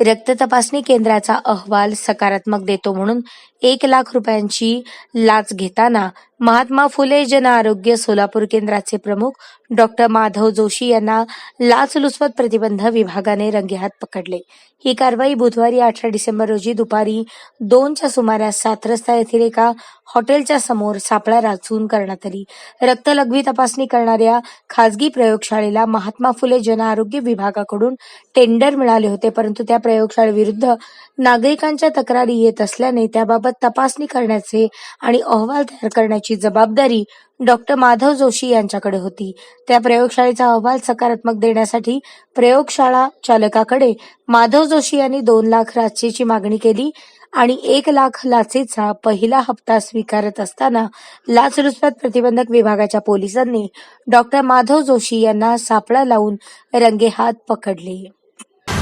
रक्त तपासणी केंद्राचा अहवाल सकारात्मक देतो म्हणून एक लाख रुपयांची लाच घेताना महात्मा फुले जन आरोग्य सोलापूर केंद्राचे प्रमुख डॉक्टर माधव जोशी यांना लाचलुचपत प्रतिबंध विभागाने रंगेहात पकडले. ही कारवाई बुधवारी अठरा डिसेंबर रोजी दुपारी दोनच्या सुमारास सात रस्ता येथील एका हॉटेलच्या समोर सापळा राचून करण्यात आली रक्तलघवी तपासणी करणाऱ्या खासगी प्रयोगशाळेला महात्मा फुले जन आरोग्य विभागाकडून टेंडर मिळाले होते परंतु त्या प्रयोगशाळेविरुद्ध नागरिकांच्या तक्रारी येत असल्याने त्याबाबत तपासणी करण्याचे आणि अहवाल तयार करण्याची जबाबदारी डॉक्टर माधव जोशी यांच्याकडे होती. त्या प्रयोगशाळेचा अहवाल सकारात्मक देण्यासाठी प्रयोगशाळा चालकाकडे माधव जोशी यांनी दोन लाख लाचेची मागणी केली आणि एक लाख लाचेचा पहिला हप्ता स्वीकारत असताना लाचलुचपत प्रतिबंधक विभागाच्या पोलिसांनी डॉक्टर माधव जोशी यांना सापळा लावून रंगेहात पकडले.